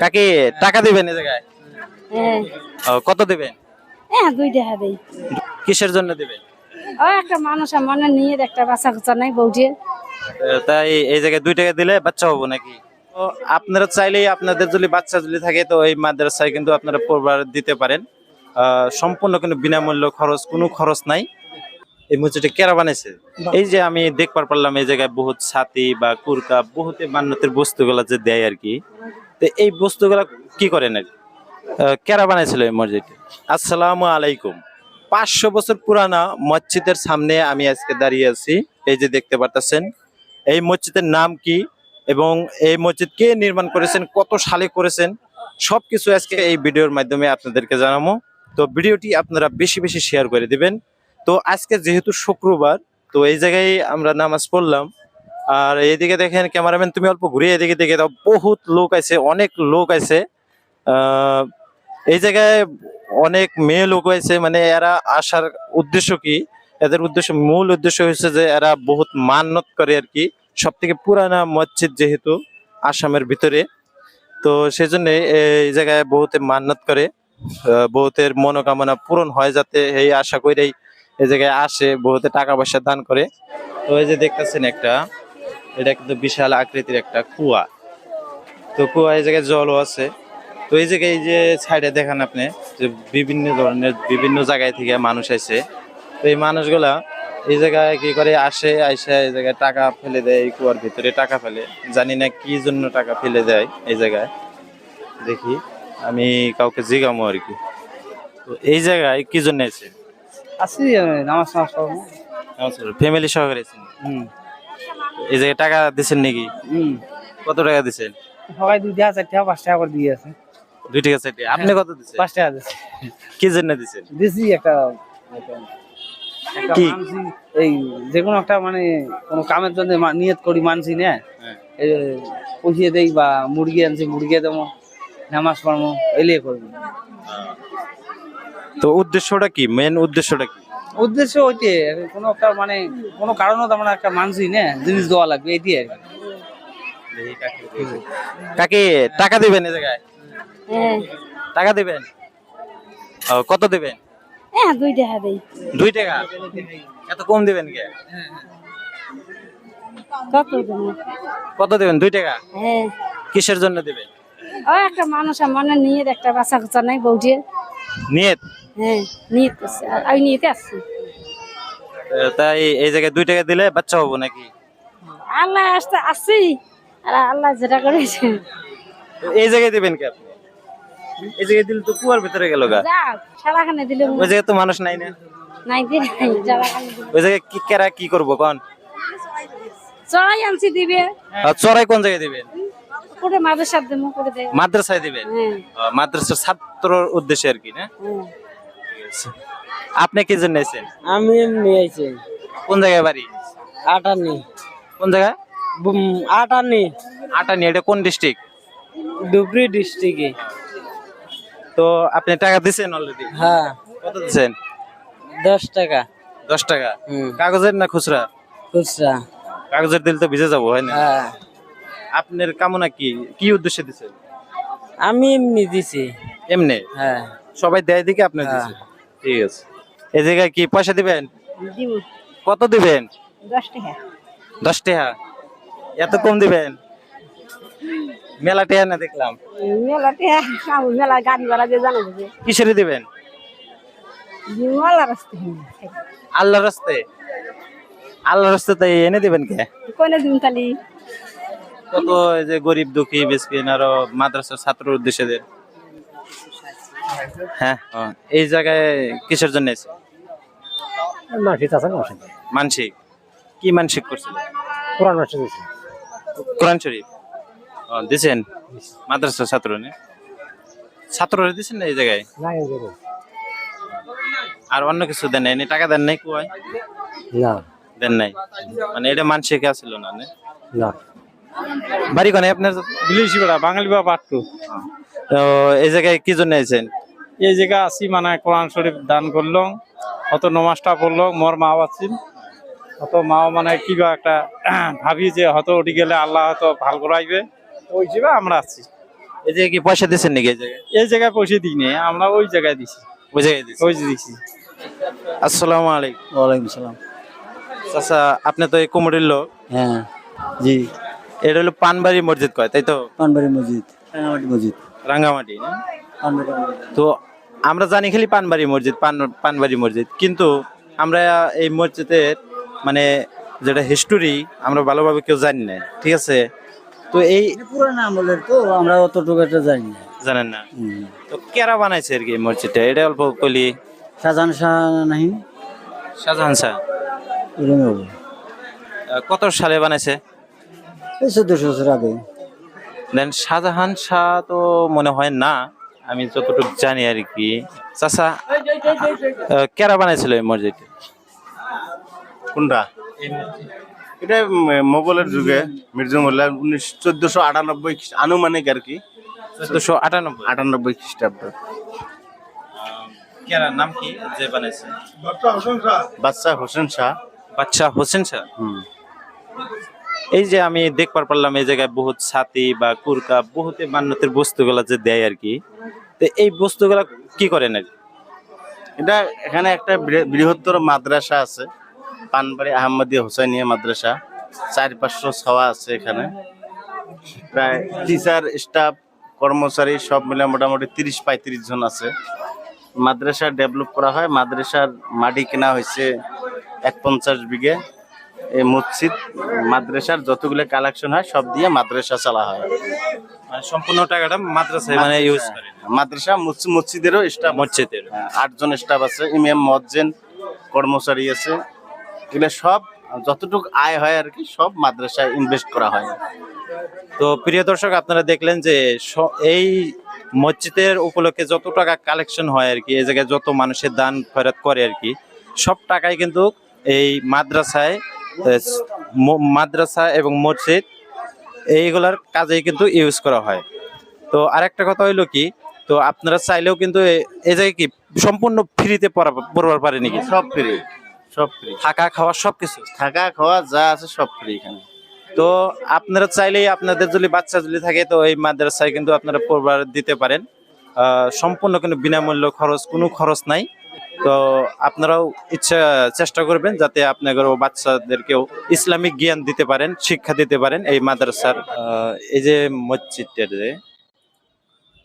কাকি টাকা দিবেন এই জায়গায়? হ্যাঁ। ও, কত দিবেন? হ্যাঁ দুই টাকা দেই। কিসের জন্য দিবেন? ও একটা মানুষ মনে নিয়ে একটা বাচ্চা কুচা নাই বউটির তাই এই জায়গায় দুই টাকা দিলে বাচ্চা হব নাকি? তো আপনারা চাইলেই আপনাদের যদি বাচ্চা যদি থাকে তো এই মাদ্রাসায় কিন্তু আপনারা পড়বার দিতে পারেন। আহ, সম্পূর্ণ কিন্তু বিনামূল্য খরচ কোনো খরচ নাই। এই মসজিদটা কেরা বানাইছে? এই যে আমি দেখবার পারলাম এই জায়গায় বহুত ছাতি বা কুরকা বহুত মান্যতের বস্তুগুলা যে দেয় আর কি। তো এই বস্তুগুলা কি করেন আর? কেরা বানাইছিল এই মসজিদ আসসালামু আলাইকুম। পাঁচশো বছর পুরানা মসজিদের সামনে আমি আজকে দাঁড়িয়ে আছি। এই যে দেখতে পারতেছেন, এই মসজিদের নাম কি এবং এই মসজিদ কে নির্মাণ করেছেন, কত সালে করেছেন, সবকিছু আজকে এই ভিডিওর মাধ্যমে আপনাদেরকে জানাব। তো ভিডিওটি আপনারা বেশি বেশি শেয়ার করে দিবেন। তো আজকে যেহেতু শুক্রবার, তো এই জায়গায় আমরা নামাজ পড়লাম। আর এইদিকে দেখেন ক্যামেরাম্যান, তুমি অল্প ঘুরে এদিকে দেখে দাও। বহুত লোক আছে, অনেক লোক আছে। এই জায়গায় অনেক মেয়ে লোক আছে মানে এরা আসার উদ্দেশ্য কি? এদের উদ্দেশ্য, মূল উদ্দেশ্য হচ্ছে যে এরা বহুত মান্যত করে আর কি। সব থেকে পুরানা মসজিদ যেহেতু আসামের ভিতরে, তো সেজন্য এই জায়গায় বহুতে মান্যত করে বহুতের মনোকামনা পূরণ হয় যাতে এই আশা করেই এই জায়গায় আসে, বহুতে টাকা পয়সা দান করে। তো এই যে দেখতেছেন একটা এটা কিন্তু বিশাল আকৃতির একটা কুয়া। তো কুয়া এই জায়গায় জলও আছে। তো এই জায়গায় এই যে সাইডে দেখেন আপনি যে বিভিন্ন ধরনের বিভিন্ন জায়গায় থেকে মানুষ আসে। তো এই মানুষগুলা এই জায়গায় কি করে? আসে আইসা এই জায়গায় টাকা ফেলে দেয় এই কুয়ার ভিতরে টাকা ফেলে। জানি না কি জন্য টাকা ফেলে দেয় এই জায়গায়। দেখি আমি কাউকে জিগামো আর কি। তো এই জায়গায় কি জন্য এসে আসি নামাজ নামাজ ফ্যামিলি সহকারে হুম। এই জায়গায় টাকা দিচ্ছেন নাকি? কত টাকা দিচ্ছেন সবাই দুই টাকা চার টাকা পাঁচ টাকা করে দিয়ে আছে। দুই টাকা চারটে আপনি কত দিচ্ছেন পাঁচ টাকা কি জন্য দিছি একটা কি? এই যে কোনো একটা মানে কোনো কামের জন্য নিয়ত করি মানছি না। হ্যাঁ। পুষিয়ে দেই বা মুরগি আনছি মুরগি দেবো নামাজ পড়ব এলিয়ে করব। তো উদ্দেশ্যটা কি? মেন উদ্দেশ্যটা কি? উদ্দেশ্য ওইটে কোনো একটা মানে কোনো কারণও তেমন একটা মানছি না জিনিস দেওয়া লাগবে এটি আর কি। টাকা দিবেন এই জায়গায়? হ্যাঁ। টাকা দিবেন? ও, কত দিবেন? হ্যাঁ দুই টাকা দেই। দুই টাকা? এত কম দিবেন কে? কত দেবো? কত দিবেন? দুই টাকা? হ্যাঁ। কিসের জন্য দিবেন? ও একটা মানুষ মনে নিয়ে একটা বাচ্চা কুচা নাই বউটির। নিয়ত? হ্যাঁ নিয়ে করছে আমি নিয়েতে আসছি তাই এই জায়গায় দুই টাকা দিলে বাচ্চা হব নাকি? আল্লাহ আসতে আসছি আর আল্লাহ যেটা করেছে। এই জায়গায় দিবেন কে আপনি? এই জায়গায় দিলে তো কুয়ার ভিতরে গেল গা। সারাখানে দিলে ওই জায়গায় তো মানুষ নাই না। নাই দিন ওই জায়গায় কি কেরা কি করব কোন? চড়াই আনছি দিবে। চড়াই কোন জায়গায় দিবেন? করে মাদ্রাসায় দিবেন? হ্যাঁ। মাদ্রাসার ছাত্রর উদ্দেশ্যে আর কি না? হ্যাঁ আপনি কি জন্য এসেছেন? আমি এমনি আইছি কোন জায়গায় বাড়ি? আটানি। কোন জায়গায় আটানি। আটানি এটা কোন ডিস্ট্রিক্ট ডুবরি ডিস্ট্রিক্টে তো আপনি টাকা দিছেন অলরেডি হ্যাঁ। কত দিছেন দশ টাকা। দশ টাকা। হুম। কাগজের না খুচরা? খুচরা। কাগজের দিলে তো ভিজে যাব হয় না? হ্যাঁ। আপনার কামনা কি? কি উদ্দেশ্যে দিছেন আমি এমনি দিছি। এমনি? হ্যাঁ। সবাই দেয় দিকে আপনি দিছেন ঠিক আছে। এই জায়গায় কি পয়সা দিবেন? দিব। কত দিবেন? দশ টাকা। দশ টাকা। এত কম দিবেন? মেলা টেয়া না দেখলাম। মেলা টাকা মেলা গাড়ি ভাড়া দিয়ে জানো যে কিসের দিবেন? রাস্তা। আল্লাহ রাস্তে? আল্লাহ রাস্তে তাই এনে দিবেন কে? কোনে দিন কত এই যে গরিব দুঃখী মিসকিন আরও মাদ্রাসার ছাত্র উদ্দেশ্যে দেন হ্যাঁ। এই জায়গায় কিসের জন্য এসে মাসি আছে মাসি মানসিক। কি মানসিক করছিল? মাসি দিছি কোরআন শরীফ? দিছেন? মাদ্রাসার ছাত্র নে? ছাত্ররা দিছেন না এই জায়গায়? না এই জায়গায়। আর অন্য কিছু দেন নাই? টাকা দেন নাই কুয়ায় না। দেন নাই? মানে এটা মানসিক আছিল না নে? বাড়ি কোনে আপনার? বিলিশি বেড়া বাঙালি বা পাট্টু তো এই জায়গায় কি জন্য এসেছেন এই জায়গা আসি মানে কোরআন শরীফ দান করলাম অত নমাজটা পড়ল মোর মা আছেন অত মাও মানে কিবা একটা ভাবি যে হয়তো ওটি গেলে আল্লাহ হয়তো ভালো করাইবে ওই হিসেবে আমরা আছি। এই যে কি পয়সা দিচ্ছেন নাকি এই জায়গায়? এই জায়গায় পয়সা দিই নি আমরা ওই জায়গায় দিছি। ওই জায়গায় দিচ্ছেন ওই যে দিছি। আসসালামু আলাইকুম। ওয়ালাইকুম সালাম। চাচা আপনি তো এই কুমুরের লোক। হ্যাঁ জি। এটা হলো পানবাড়ি মসজিদ কয় তাই তো? পানবাড়ি মসজিদ রাঙামাটি মসজিদ। রাঙ্গামাটি না? পানবাড়ি মসজিদ। তো আমরা জানি খালি পানবাড়ি মসজিদ পান পানবাড়ি মসজিদ। কিন্তু আমরা এই মসজিদের মানে যেটা হিস্টোরি আমরা ভালোভাবে কেউ জানি না ঠিক আছে? তো এই পুরানো আমলের তো আমরা অতটুকু একটা জানি না জানেন না? তো কেরা বানাইছে আর কি এই মসজিদটা? এটা অল্প কলি শাহজাহান শাহ নাহি শাহজাহান শাহ। কত সালে বানাইছে? চোদ্দশো বছর আগে। দেন শাহজাহান শাহ তো মনে হয় না। আমি যতটুকু জানি আর কি। চাচা আহ, কেরা বানাইছিল এই মসজিদ কোনটা? এটা মোগলের যুগে মির্জা মোল্লা উনিশ চোদ্দশো আটানব্বই আনুমানিক আর কি। চোদ্দশো আটানব্বই। আটানব্বই খ্রিস্টাব্দ। কেরা নাম কি যে বানাইছে? বাদশাহ হোসেন শাহ। বাচ্চা হোসেন শাহ। হুম। এই যে আমি দেখবার পারলাম এই জায়গায় বহুত ছাতি বা কুরকা, বহুত মান্যতের বস্তুগুলা যে দেয় আর কি। তো এই বস্তুগুলা কি করেন আর এটা এখানে একটা বৃহ- বৃহত্তর মাদ্রাসা আছে, পানবাড়ি আহমদিয়া হুসাইনিয়া মাদ্রাসা। চার পাঁচশো ছাওয়া আছে এখানে। প্রায় টিচার, স্টাফ, কর্মচারী সব মিলে মোটামুটি তিরিশ পঁয়ত্রিশ জন আছে। মাদ্রাসা ডেভেলপ করা হয়। মাদ্রাসার মাটি কেনা হয়েছে এক পঞ্চাশ বিঘে। এই মসজিদ মাদ্রাসার যতগুলো কালেকশন হয় সব দিয়ে মাদ্রাসা চালা হয়। মানে সম্পূর্ণ টাকাটা মাদ্রাসায় মানে ইউজ করে। মাদ্রাসা মসজিদেরও স্টাফ মসজিদের। হ্যাঁ, আটজন স্টাফ আছে ইমাম মজ্জেন কর্মচারী আছে। এগুলো সব যতটুকু আয় হয় আর কি সব মাদ্রাসায় ইনভেস্ট করা হয়। তো প্রিয় দর্শক আপনারা দেখলেন যে এই মসজিদের উপলক্ষে যত টাকা কালেকশন হয় আর কি এই জায়গায় যত মানুষের দান ফেরত করে আর কি সব টাকাই কিন্তু এই মাদ্রাসায় মাদ্রাসা এবং মসজিদ এইগুলার কাজেই কিন্তু ইউজ করা হয়। তো আরেকটা কথা হইল কি তো আপনারা চাইলেও কিন্তু এ- এই জায়গায় কি সম্পূর্ণ ফ্রিতে পড়বার পারে নাকি সব ফ্রি সব ফ্রি থাকা খাওয়া সব কিছু থাকা খাওয়া যা আছে সব ফ্রি এখানে। তো আপনারা চাইলেই আপনাদের যদি বাচ্চা যদি থাকে তো এই মাদ্রাসায় কিন্তু আপনারা পড়বার দিতে পারেন। সম্পূর্ণ কিন্তু বিনামূল্য খরচ কোনো খরচ নাই। তো আপনারাও ইচ্ছা চেষ্টা করবেন যাতে আপনাদের বাচ্চাদেরকেও ইসলামিক জ্ঞান দিতে পারেন শিক্ষা দিতে পারেন এই মাদ্রাসার এই যে মসজিদটা যে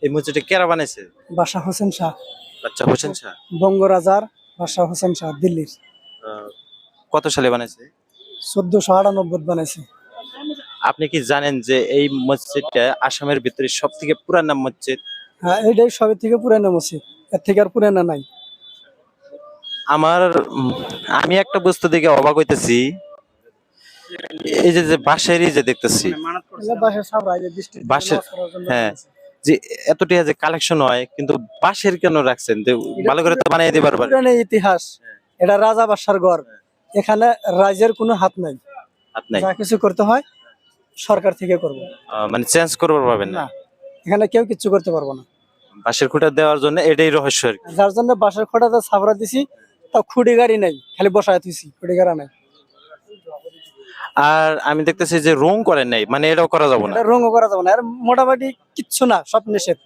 এই মসজিদটা কেরা বানাইছে? বাদশাহ হোসেন শাহ। বাচ্চা হোসেন শাহ? বঙ্গরাজার বাদশাহ হোসেন শাহ দিল্লির। কত সালে বানাইছে? চোদ্দশো আটানব্বই বানাইছে। আপনি কি জানেন যে এই মসজিদটা আসামের ভিতরে সব থেকে পুরানা মসজিদ? হ্যাঁ এইটাই সবের থেকে পুরানো মসজিদ। এর থেকে আর পুরানো নাই। আমার আমি একটা বস্তু দেখে অবাক হইতেছি। এই যে বাঁশেরই যে দেখতেছি। বাঁশের হ্যাঁ। যে এতটা যে কালেকশন হয় কিন্তু বাঁশের কেন রাখছেন? ভালো করে তো বানিয়ে দিবার পারে। ইতিহাস এটা রাজা বাদশার গড় এখানে রাজের কোনো হাত নাই। হাত নাই। যা কিছু করতে হয় সরকার থেকে করব। মানে চেঞ্জ করবার পাবেন না? এখানে কেউ কিচ্ছু করতে পারব না। বাঁশের খুঁটা দেওয়ার জন্য এটাই রহস্য আর কি। যার জন্য বাঁশের খোঁটাতে সাবরা দিছি তা খুঁড়ি গাড়ি নাই খালি বসায় তুইছি খুঁড়ি গাড়া নাই। আর আমি দেখতেছি যে রং করেন নাই মানে এটাও করা যাব না। রং রঙও করা যাব না আর মোটামুটি কিচ্ছু না সব নিষেধ।